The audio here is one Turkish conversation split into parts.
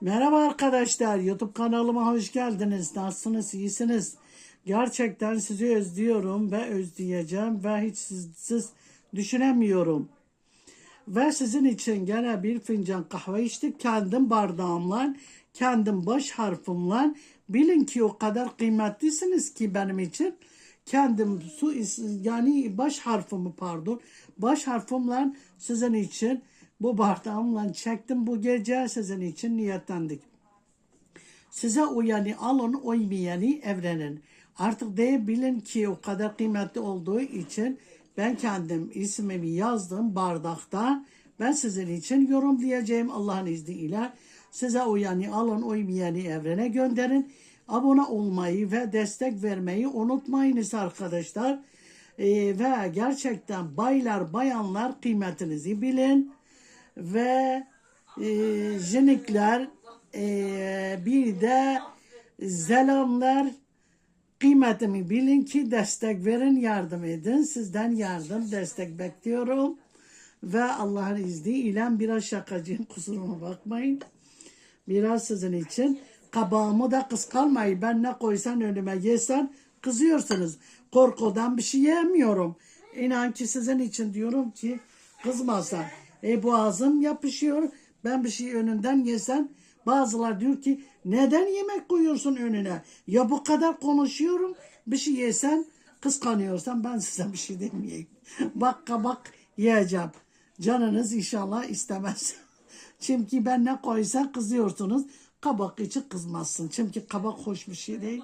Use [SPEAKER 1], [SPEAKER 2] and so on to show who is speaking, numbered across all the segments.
[SPEAKER 1] Merhaba arkadaşlar, YouTube kanalıma hoş geldiniz. Nasılsınız, iyisiniz? Gerçekten sizi özlüyorum ve özleyeceğim ve hiç sizsiz düşünemiyorum. Ve sizin için gene bir fincan kahve içtik. Kendim bardağımla, kendim baş harfimle. Bilin ki o kadar kıymetlisiniz ki benim için. Kendim su yani baş harfimi pardon. Baş harfimle sizin için bu bardağımla çektim bu gece sizin için niyetlendik. Size uyanı alın, uymayanı evrenin. Artık de bilin ki o kadar kıymetli olduğu için ben kendim ismimi yazdım bardakta. Ben sizin için yorumlayacağım Allah'ın izniyle. Size uyanı alın, uymayanı evrene gönderin. Abone olmayı ve destek vermeyi unutmayınız arkadaşlar. Ee, ve gerçekten baylar, bayanlar kıymetinizi bilin ve e, jenikler e, bir de zelamlar. Kıymetimi bilin ki destek verin yardım edin. Sizden yardım destek bekliyorum. Ve Allah'ın izniyle biraz şakacıyım kusuruma bakmayın. Biraz sizin için. Kabağımı da kıskanmayın. Ben ne koysan önüme yesen kızıyorsunuz. Korkudan bir şey yemiyorum. İnan ki sizin için diyorum ki kızmasan e boğazım yapışıyor. Ben bir şey önünden yesem bazılar diyor ki neden yemek koyuyorsun önüne? Ya bu kadar konuşuyorum bir şey yesen kıskanıyorsan ben size bir şey demeyeyim. Bak kabak yiyeceğim. Canınız inşallah istemez. Çünkü ben ne koysa kızıyorsunuz kabak için kızmazsın. Çünkü kabak hoş bir şey değil.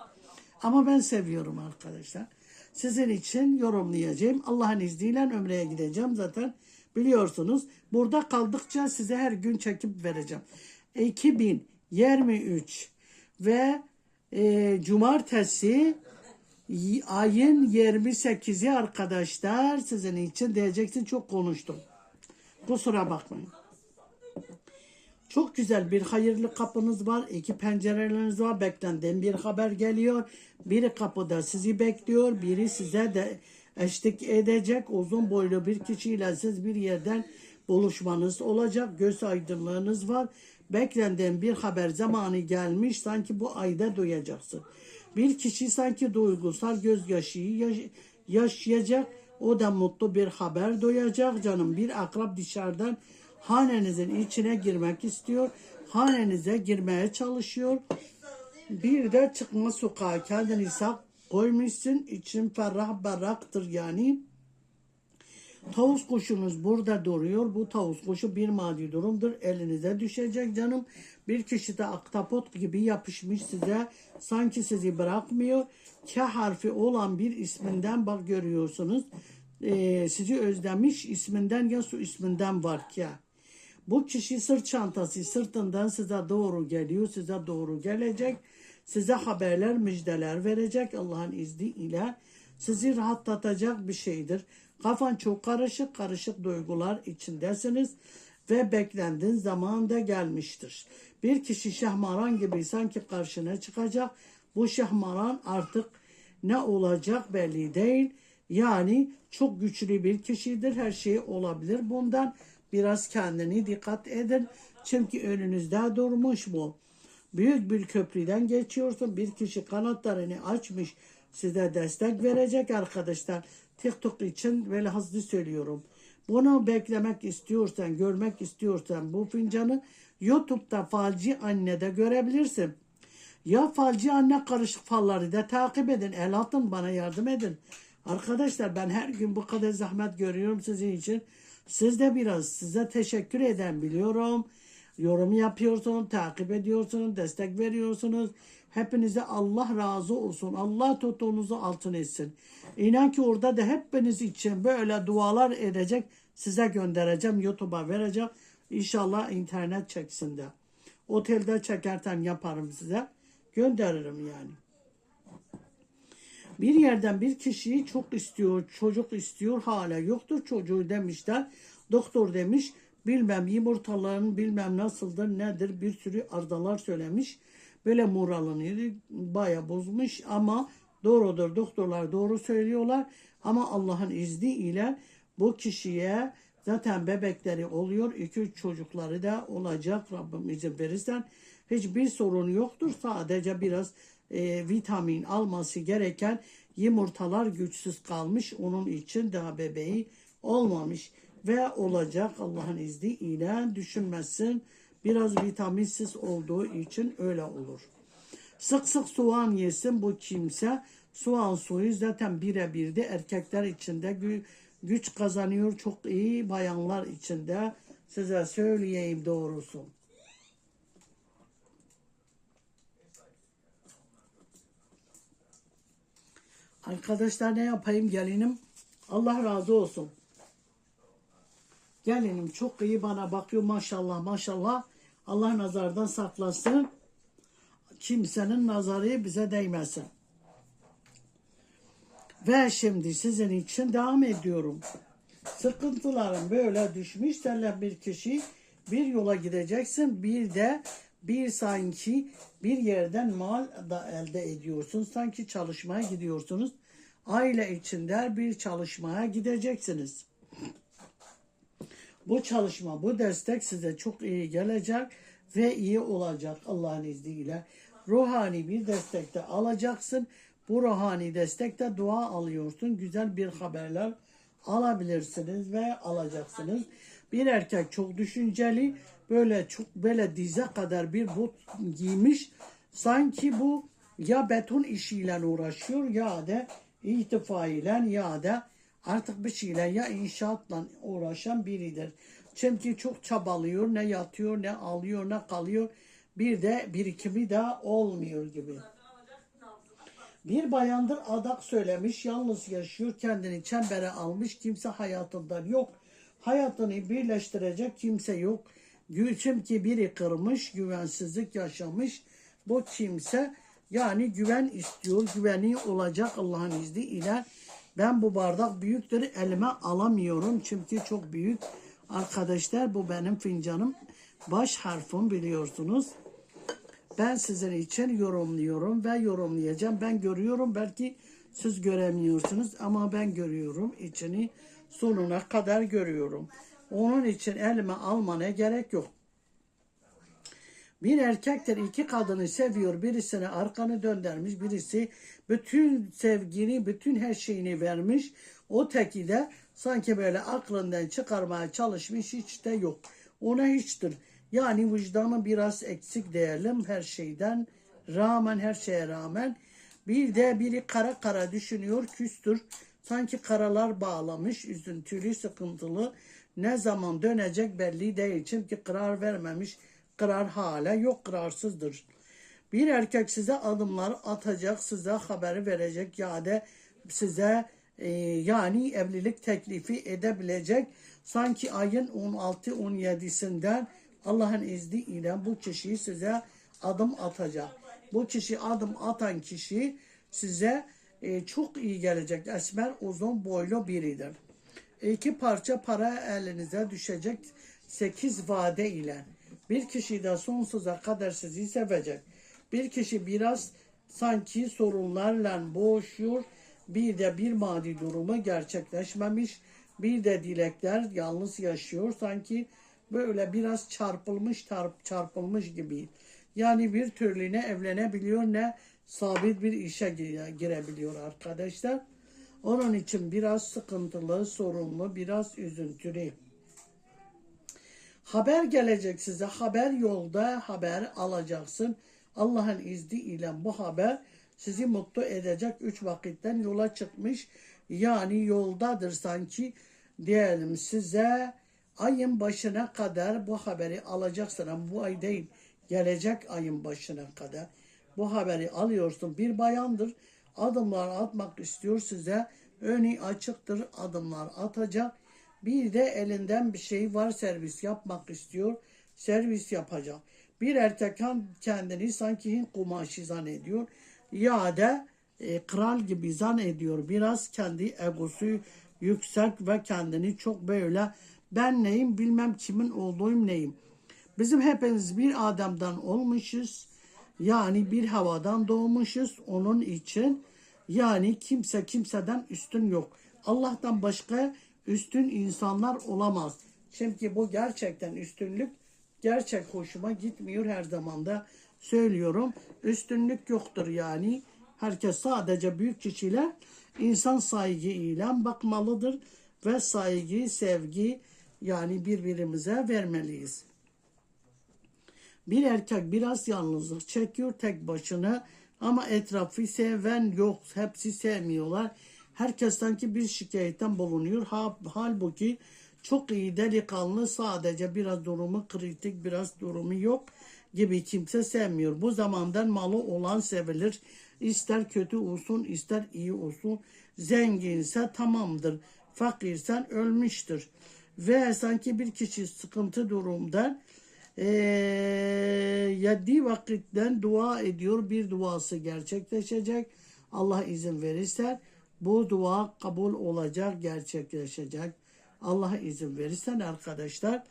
[SPEAKER 1] Ama ben seviyorum arkadaşlar. Sizin için yorumlayacağım. Allah'ın izniyle ömreye gideceğim zaten biliyorsunuz burada kaldıkça size her gün çekip vereceğim 2023 ve e, cumartesi ayın 28'i arkadaşlar sizin için diyeceksin çok konuştum. Kusura bakmayın. Çok güzel bir hayırlı kapınız var. iki pencereleriniz var. Beklenden bir haber geliyor. Biri kapıda sizi bekliyor. Biri size de eşlik edecek. Uzun boylu bir kişiyle siz bir yerden buluşmanız olacak. Göz aydınlığınız var. Beklenden bir haber zamanı gelmiş. Sanki bu ayda duyacaksın. Bir kişi sanki duygusal gözyaşı yaş- yaşayacak. O da mutlu bir haber duyacak canım. Bir akrab dışarıdan hanenizin içine girmek istiyor. Hanenize girmeye çalışıyor. Bir de çıkma sokağa kendini sak koymuşsun. için ferah berraktır yani. Tavus kuşunuz burada duruyor. Bu tavus kuşu bir maddi durumdur. Elinize düşecek canım. Bir kişi de aktapot gibi yapışmış size. Sanki sizi bırakmıyor. K harfi olan bir isminden bak görüyorsunuz. Ee, sizi özlemiş isminden ya su isminden var ki. Bu kişi sırt çantası sırtından size doğru geliyor. Size doğru gelecek. Size haberler, müjdeler verecek Allah'ın izniyle. Sizi rahatlatacak bir şeydir. Kafan çok karışık, karışık duygular içindesiniz ve beklendiğin zaman da gelmiştir. Bir kişi şahmaran gibi sanki karşına çıkacak. Bu şahmaran artık ne olacak belli değil. Yani çok güçlü bir kişidir. Her şey olabilir bundan. Biraz kendini dikkat edin. Çünkü önünüzde durmuş bu. Büyük bir köprüden geçiyorsun. Bir kişi kanatlarını açmış. Size destek verecek arkadaşlar. TikTok için hızlı söylüyorum. Bunu beklemek istiyorsan, görmek istiyorsan bu fincanı YouTube'da Falci Anne'de görebilirsin. Ya falcı anne karışık falları da takip edin. El atın bana yardım edin. Arkadaşlar ben her gün bu kadar zahmet görüyorum sizin için. Siz de biraz size teşekkür eden biliyorum. Yorum yapıyorsunuz, takip ediyorsunuz, destek veriyorsunuz. Hepinize Allah razı olsun. Allah tuttuğunuzu altın etsin. İnan ki orada da hepiniz için böyle dualar edecek. Size göndereceğim. YouTube'a vereceğim. İnşallah internet çeksin de. Otelde çekerten yaparım size. Gönderirim yani. Bir yerden bir kişiyi çok istiyor, çocuk istiyor, hala yoktur çocuğu demişler. Doktor demiş, bilmem yumurtaların bilmem nasıldır, nedir bir sürü ardalar söylemiş. Böyle moralini baya bozmuş ama doğrudur. Doktorlar doğru söylüyorlar ama Allah'ın izniyle bu kişiye Zaten bebekleri oluyor. iki çocukları da olacak Rabbim izin verirsen. Hiçbir sorun yoktur. Sadece biraz e, vitamin alması gereken yumurtalar güçsüz kalmış. Onun için daha bebeği olmamış. Ve olacak Allah'ın izniyle düşünmesin. Biraz vitaminsiz olduğu için öyle olur. Sık sık soğan yesin bu kimse. Soğan suyu zaten birebir de erkekler içinde gü- güç kazanıyor. Çok iyi bayanlar içinde. Size söyleyeyim doğrusu. Arkadaşlar ne yapayım gelinim? Allah razı olsun. Gelinim çok iyi bana bakıyor maşallah maşallah. Allah nazardan saklasın. Kimsenin nazarı bize değmesin. Ve şimdi sizin için devam ediyorum. Sıkıntıların böyle düşmüş senle bir kişi bir yola gideceksin. Bir de bir sanki bir yerden mal da elde ediyorsun. Sanki çalışmaya gidiyorsunuz. Aile içinde bir çalışmaya gideceksiniz. Bu çalışma, bu destek size çok iyi gelecek ve iyi olacak Allah'ın izniyle. Ruhani bir destek de alacaksın. Bu ruhani destekte dua alıyorsun. Güzel bir haberler alabilirsiniz ve alacaksınız. Bir erkek çok düşünceli, böyle çok böyle dize kadar bir bot giymiş. Sanki bu ya beton işiyle uğraşıyor ya da itfaiyle ya da artık bir şeyle ya inşaatla uğraşan biridir. Çünkü çok çabalıyor, ne yatıyor, ne alıyor, ne kalıyor. Bir de birikimi de olmuyor gibi. Bir bayandır adak söylemiş, yalnız yaşıyor, kendini çembere almış, kimse hayatından yok. Hayatını birleştirecek kimse yok. Çünkü biri kırmış, güvensizlik yaşamış. Bu kimse yani güven istiyor, güveni olacak Allah'ın izniyle. Ben bu bardak büyüktür, elime alamıyorum çünkü çok büyük. Arkadaşlar bu benim fincanım. Baş harfim biliyorsunuz. Ben sizin için yorumluyorum ve yorumlayacağım. Ben görüyorum belki siz göremiyorsunuz ama ben görüyorum. içini sonuna kadar görüyorum. Onun için elime almana gerek yok. Bir erkektir iki kadını seviyor. Birisine arkanı döndürmüş. Birisi bütün sevgini, bütün her şeyini vermiş. O teki de sanki böyle aklından çıkarmaya çalışmış. Hiç de yok. Ona hiçtir. Yani vicdanı biraz eksik diyelim her şeyden rağmen her şeye rağmen. Bir de biri kara kara düşünüyor küstür. Sanki karalar bağlamış üzüntülü sıkıntılı. Ne zaman dönecek belli değil. Çünkü karar vermemiş. Karar hala yok kararsızdır. Bir erkek size adımlar atacak, size haberi verecek ya da size e, yani evlilik teklifi edebilecek. Sanki ayın 16-17'sinden Allah'ın izniyle bu kişi size adım atacak. Bu kişi adım atan kişi size e, çok iyi gelecek. Esmer uzun boylu biridir. İki parça para elinize düşecek sekiz vade ile. Bir kişi de sonsuza kadar sizi sevecek. Bir kişi biraz sanki sorunlarla boğuşuyor. Bir de bir maddi durumu gerçekleşmemiş. Bir de dilekler yalnız yaşıyor. Sanki böyle biraz çarpılmış çarp, çarpılmış gibi. Yani bir türlü ne evlenebiliyor ne sabit bir işe gire- girebiliyor arkadaşlar. Onun için biraz sıkıntılı, sorunlu, biraz üzüntülü. Haber gelecek size. Haber yolda haber alacaksın. Allah'ın izniyle bu haber sizi mutlu edecek. Üç vakitten yola çıkmış. Yani yoldadır sanki diyelim size ayın başına kadar bu haberi alacaksın. Ama bu ay değil. Gelecek ayın başına kadar. Bu haberi alıyorsun. Bir bayandır. Adımlar atmak istiyor size. Önü açıktır. Adımlar atacak. Bir de elinden bir şey var servis yapmak istiyor. Servis yapacak. Bir erkek kendini sanki Hint kumaşı zannediyor. Ya da e, kral gibi zannediyor. Biraz kendi egosu yüksek ve kendini çok böyle ben neyim bilmem kimin olduğum neyim. Bizim hepimiz bir Adem'den olmuşuz. Yani bir havadan doğmuşuz. Onun için yani kimse kimseden üstün yok. Allah'tan başka üstün insanlar olamaz. Çünkü bu gerçekten üstünlük gerçek hoşuma gitmiyor her zaman da söylüyorum. Üstünlük yoktur yani. Herkes sadece büyük kişiler insan saygı ile bakmalıdır ve saygı, sevgi yani birbirimize vermeliyiz. Bir erkek biraz yalnızlık çekiyor tek başına ama etrafı seven yok. Hepsi sevmiyorlar. Herkes sanki bir şikayetten bulunuyor. Ha- Halbuki çok iyi delikanlı sadece biraz durumu kritik biraz durumu yok gibi kimse sevmiyor. Bu zamandan malı olan sevilir. İster kötü olsun ister iyi olsun. Zenginse tamamdır. Fakirsen ölmüştür. Ve sanki bir kişi sıkıntı durumdan eee yediği vakitten dua ediyor. Bir duası gerçekleşecek. Allah izin verirse bu dua kabul olacak, gerçekleşecek. Allah izin verirsen arkadaşlar.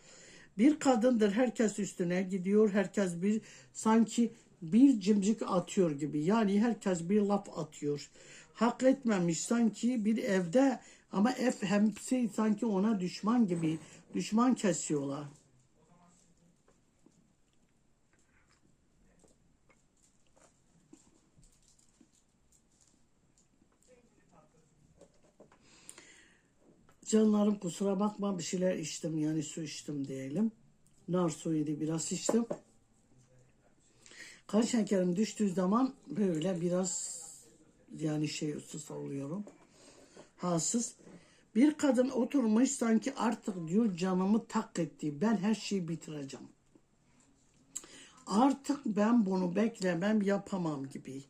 [SPEAKER 1] Bir kadındır herkes üstüne gidiyor. Herkes bir sanki bir cimcik atıyor gibi. Yani herkes bir laf atıyor. Hak etmemiş sanki bir evde ama ev hepsi sanki ona düşman gibi düşman kesiyorlar. Canlarım kusura bakma bir şeyler içtim yani su içtim diyelim. Nar suyuydu biraz içtim. Kan şekerim düştüğü zaman böyle biraz yani şey ıssız oluyorum. Halsız. Bir kadın oturmuş sanki artık diyor canımı tak etti. Ben her şeyi bitireceğim. Artık ben bunu beklemem yapamam gibi.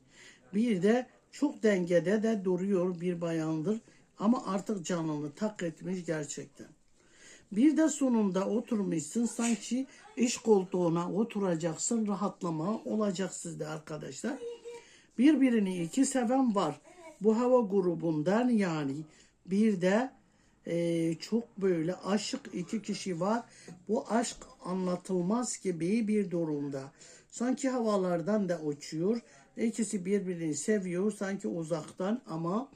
[SPEAKER 1] Bir de çok dengede de duruyor bir bayandır. Ama artık canını tak etmiş gerçekten. Bir de sonunda oturmuşsun sanki iş koltuğuna oturacaksın rahatlama olacak sizde arkadaşlar. Birbirini iki seven var. Bu hava grubundan yani bir de eee, çok böyle aşık iki kişi var. Bu aşk anlatılmaz gibi bir durumda. Sanki havalardan da uçuyor. İkisi birbirini seviyor sanki uzaktan ama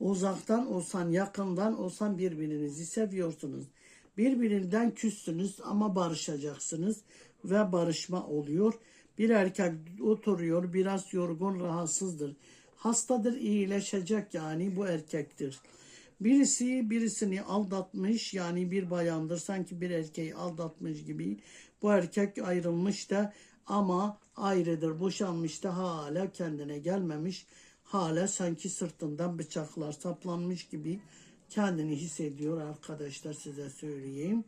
[SPEAKER 1] Uzaktan olsan, yakından olsan birbirinizi seviyorsunuz. Birbirinden küssünüz ama barışacaksınız ve barışma oluyor. Bir erkek oturuyor, biraz yorgun, rahatsızdır. Hastadır, iyileşecek yani bu erkektir. Birisi birisini aldatmış yani bir bayandır sanki bir erkeği aldatmış gibi. Bu erkek ayrılmış da ama ayrıdır, boşanmış da hala kendine gelmemiş. Hala sanki sırtından bıçaklar saplanmış gibi kendini hissediyor arkadaşlar size söyleyeyim.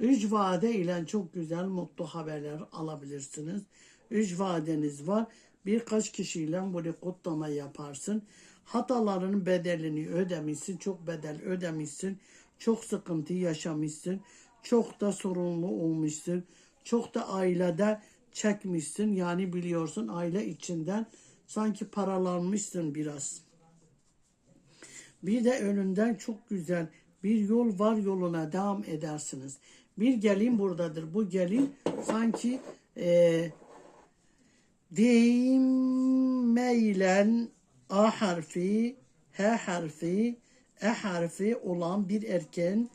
[SPEAKER 1] Üç vade ile çok güzel mutlu haberler alabilirsiniz. Üç vadeniz var. Birkaç kişiyle böyle kutlama yaparsın. Hatalarının bedelini ödemişsin. Çok bedel ödemişsin. Çok sıkıntı yaşamışsın. Çok da sorunlu olmuşsun. Çok da ailede çekmişsin. Yani biliyorsun aile içinden sanki paralanmışsın biraz. Bir de önünden çok güzel bir yol var yoluna devam edersiniz. Bir gelin buradadır. Bu gelin sanki e, değmeyle A harfi, H harfi, E harfi olan bir erken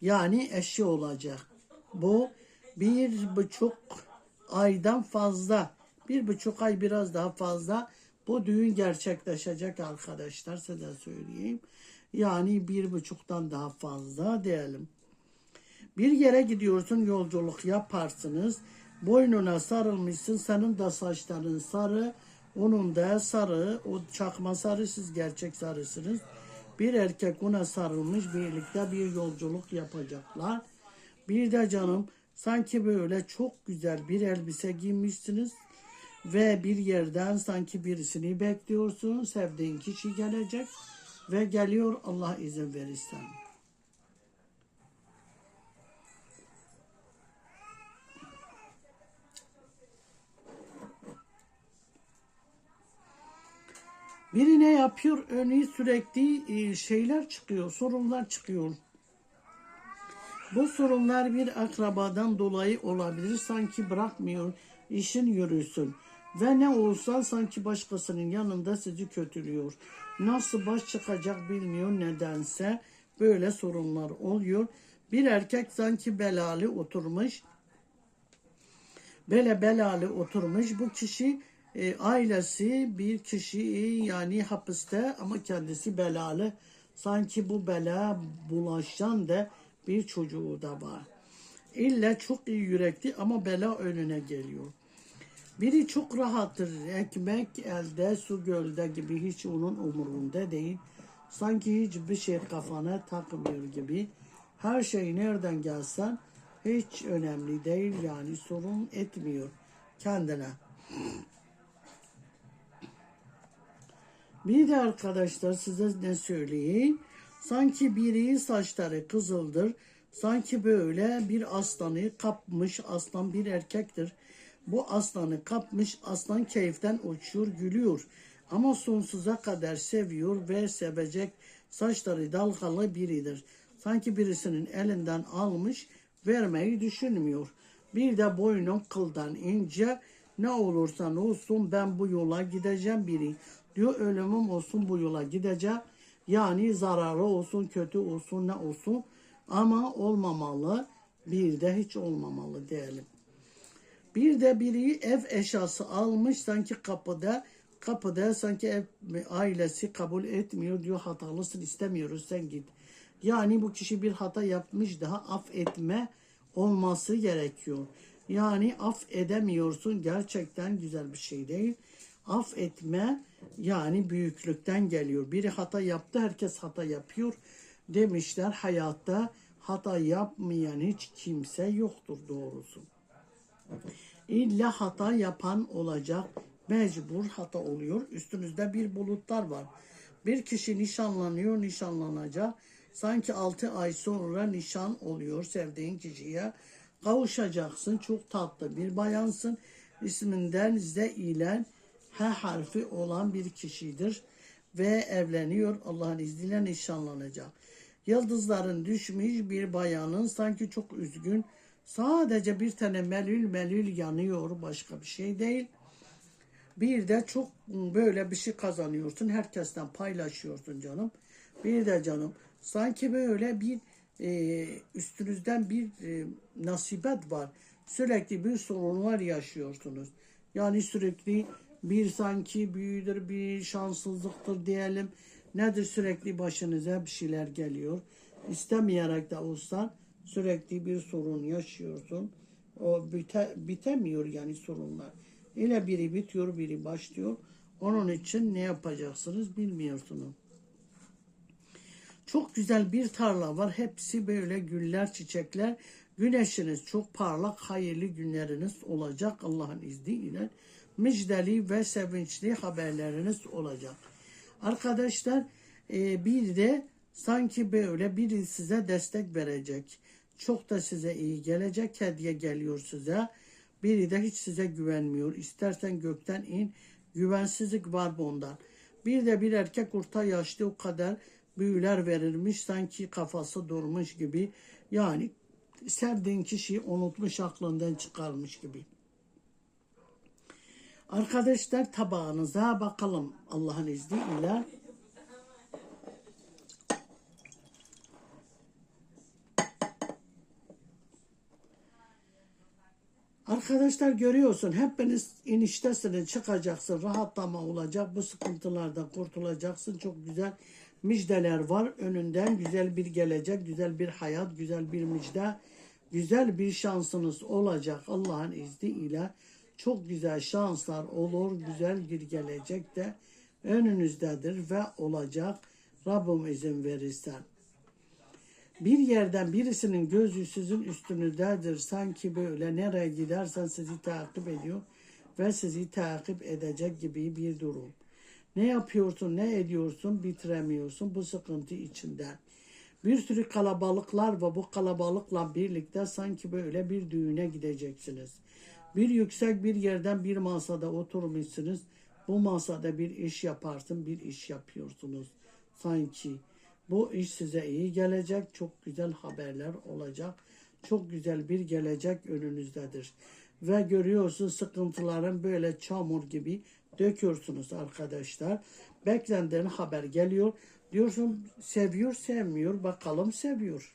[SPEAKER 1] yani eşi olacak. Bu bir buçuk aydan fazla, bir buçuk ay biraz daha fazla bu düğün gerçekleşecek arkadaşlar size söyleyeyim. Yani bir buçuktan daha fazla diyelim. Bir yere gidiyorsun yolculuk yaparsınız. Boynuna sarılmışsın. Senin de saçların sarı. Onun da sarı. O çakma sarı siz gerçek sarısınız. Bir erkek ona sarılmış. Birlikte bir yolculuk yapacaklar. Bir de canım sanki böyle çok güzel bir elbise giymişsiniz. Ve bir yerden sanki birisini bekliyorsun. Sevdiğin kişi gelecek. Ve geliyor Allah izin verirse. Biri ne yapıyor? Önü sürekli e, şeyler çıkıyor, sorunlar çıkıyor. Bu sorunlar bir akrabadan dolayı olabilir. Sanki bırakmıyor, işin yürüsün. Ve ne olsa sanki başkasının yanında sizi kötülüyor. Nasıl baş çıkacak bilmiyor nedense böyle sorunlar oluyor. Bir erkek sanki belalı oturmuş. Böyle belalı oturmuş. Bu kişi e, ailesi bir kişi yani hapiste ama kendisi belalı. Sanki bu bela bulaşan da bir çocuğu da var. İlla çok iyi yürekli ama bela önüne geliyor. Biri çok rahattır. Ekmek elde, su gölde gibi hiç onun umurunda değil. Sanki hiçbir şey kafana takmıyor gibi. Her şey nereden gelsen hiç önemli değil yani sorun etmiyor kendine. Bir de arkadaşlar size ne söyleyeyim. Sanki biri saçları kızıldır. Sanki böyle bir aslanı kapmış. Aslan bir erkektir. Bu aslanı kapmış. Aslan keyiften uçuyor, gülüyor. Ama sonsuza kadar seviyor ve sevecek saçları dalgalı biridir. Sanki birisinin elinden almış vermeyi düşünmüyor. Bir de boynum kıldan ince ne olursa olsun ben bu yola gideceğim biri. Diyor ölümüm olsun bu yola gideceğim. Yani zararı olsun kötü olsun ne olsun ama olmamalı bir de hiç olmamalı diyelim. Bir de biri ev eşyası almış sanki kapıda kapıda sanki ev ailesi kabul etmiyor diyor hatalısın istemiyoruz sen git. Yani bu kişi bir hata yapmış daha affetme olması gerekiyor. Yani af edemiyorsun gerçekten güzel bir şey değil. Af etme yani büyüklükten geliyor. Biri hata yaptı herkes hata yapıyor demişler hayatta hata yapmayan hiç kimse yoktur doğrusu. İlla hata yapan olacak. Mecbur hata oluyor. Üstünüzde bir bulutlar var. Bir kişi nişanlanıyor, nişanlanacak. Sanki 6 ay sonra nişan oluyor sevdiğin kişiye. Kavuşacaksın. Çok tatlı bir bayansın. İsminden Z ile H harfi olan bir kişidir. Ve evleniyor. Allah'ın izniyle nişanlanacak. Yıldızların düşmüş bir bayanın sanki çok üzgün. Sadece bir tane melül melül yanıyor. Başka bir şey değil. Bir de çok böyle bir şey kazanıyorsun. Herkesten paylaşıyorsun canım. Bir de canım sanki böyle bir e, üstünüzden bir e, nasibet var. Sürekli bir sorunlar yaşıyorsunuz. Yani sürekli bir sanki büyüdür, bir şanssızlıktır diyelim. Nedir sürekli başınıza bir şeyler geliyor. İstemeyerek de olsa sürekli bir sorun yaşıyorsun. O bite, bitemiyor yani sorunlar. Ile biri bitiyor, biri başlıyor. Onun için ne yapacaksınız bilmiyorsunuz. Çok güzel bir tarla var. Hepsi böyle güller, çiçekler. Güneşiniz çok parlak, hayırlı günleriniz olacak Allah'ın izniyle. Müjdeli ve sevinçli haberleriniz olacak. Arkadaşlar e, bir de sanki böyle biri size destek verecek. Çok da size iyi gelecek. Hediye geliyor size. Biri de hiç size güvenmiyor. İstersen gökten in. Güvensizlik var bundan. Bir de bir erkek orta yaşlı o kadar büyüler verilmiş. Sanki kafası durmuş gibi. Yani sevdiğin kişiyi unutmuş aklından çıkarmış gibi. Arkadaşlar tabağınıza bakalım Allah'ın izniyle. Arkadaşlar görüyorsun hepiniz iniştesiniz çıkacaksın rahatlama olacak bu sıkıntılardan kurtulacaksın. Çok güzel müjdeler var. Önünden güzel bir gelecek güzel bir hayat güzel bir müjde güzel bir şansınız olacak Allah'ın izniyle çok güzel şanslar olur güzel bir gelecek de önünüzdedir ve olacak. Rabbim izin verirse bir yerden birisinin gözü sizin üstünüzdedir. Sanki böyle nereye gidersen sizi takip ediyor ve sizi takip edecek gibi bir durum. Ne yapıyorsun, ne ediyorsun bitiremiyorsun bu sıkıntı içinden. Bir sürü kalabalıklar ve bu kalabalıkla birlikte sanki böyle bir düğüne gideceksiniz. Bir yüksek bir yerden bir masada oturmuşsunuz. Bu masada bir iş yaparsın, bir iş yapıyorsunuz. Sanki bu iş size iyi gelecek. Çok güzel haberler olacak. çok güzel bir gelecek önünüzdedir. Ve görüyorsun sıkıntıların böyle çamur gibi döküyorsunuz arkadaşlar. Beklenen haber geliyor. Diyorsun seviyor sevmiyor bakalım seviyor.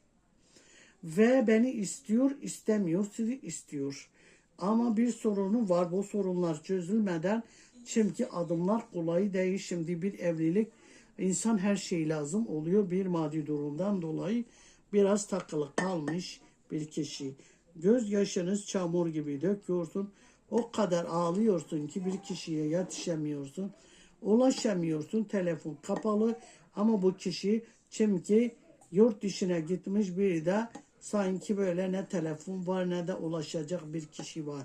[SPEAKER 1] Ve beni istiyor istemiyor sizi istiyor. Ama bir sorunu var bu sorunlar çözülmeden çünkü adımlar kolay değil. Şimdi bir evlilik insan her şey lazım oluyor. Bir maddi durumdan dolayı biraz takılı kalmış bir kişi. Göz yaşınız çamur gibi döküyorsun. O kadar ağlıyorsun ki bir kişiye yetişemiyorsun. Ulaşamıyorsun. Telefon kapalı ama bu kişi çünkü yurt dışına gitmiş bir de sanki böyle ne telefon var ne de ulaşacak bir kişi var.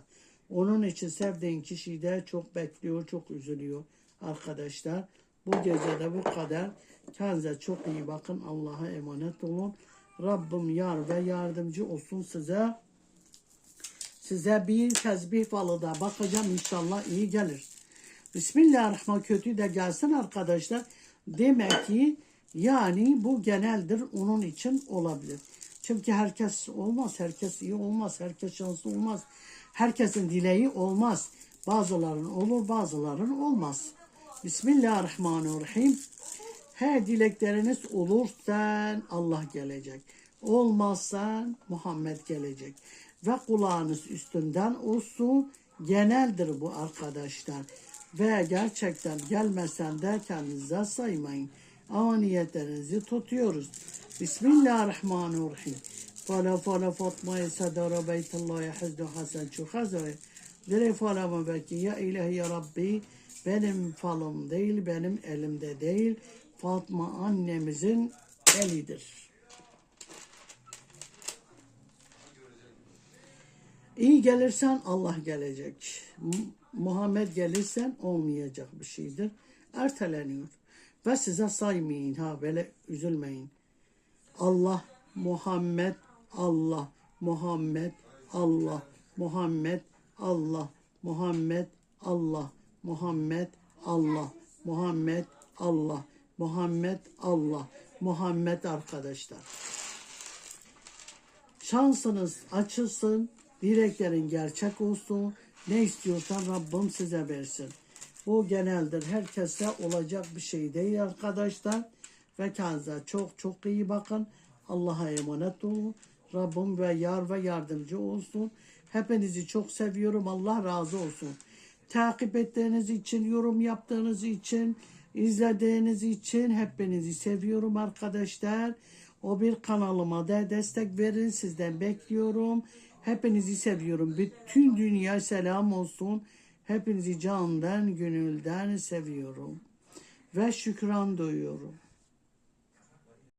[SPEAKER 1] Onun için sevdiğin kişi de çok bekliyor, çok üzülüyor arkadaşlar. Bu gece de bu kadar. Kendinize çok iyi bakın. Allah'a emanet olun. Rabbim yar ve yardımcı olsun size. Size bir tesbih falı da bakacağım inşallah iyi gelir. Bismillahirrahmanirrahim kötü de gelsin arkadaşlar. Demek ki yani bu geneldir onun için olabilir. Çünkü herkes olmaz, herkes iyi olmaz, herkes şanslı olmaz. Herkesin dileği olmaz. Bazıların olur, bazıların olmaz. Bismillahirrahmanirrahim. Her dilekleriniz olursa Allah gelecek. Olmazsa Muhammed gelecek. Ve kulağınız üstünden olsun. Geneldir bu arkadaşlar. Ve gerçekten gelmesen de kendinize saymayın. Ama niyetlerinizi tutuyoruz. Bismillahirrahmanirrahim. Fala fala Fatma'ya sadara beytullah'a hazdu hasen. Dire falama belki ya ilahi ya Rabbi benim falım değil benim elimde değil. Fatma annemizin elidir. İyi gelirsen Allah gelecek. Mu- Muhammed gelirsen olmayacak bir şeydir. Erteleniyor. Ve size saymayın ha böyle üzülmeyin. Allah, Muhammed, Allah, Muhammed, Allah, Muhammed, Allah, Muhammed, Allah, Muhammed, Allah, Muhammed, Allah, Muhammed, Allah, Muhammed arkadaşlar. Şansınız açılsın, dileklerin gerçek olsun. Ne istiyorsan Rabbim size versin. Bu geneldir. Herkese olacak bir şey değil arkadaşlar. Ve kendinize çok çok iyi bakın. Allah'a emanet olun. Rabbim ve yar ve yardımcı olsun. Hepinizi çok seviyorum. Allah razı olsun. Takip ettiğiniz için, yorum yaptığınız için, izlediğiniz için hepinizi seviyorum arkadaşlar. O bir kanalıma da destek verin. Sizden bekliyorum. Hepinizi seviyorum. Bütün dünya selam olsun. Hepinizi candan, gönülden seviyorum. Ve şükran duyuyorum.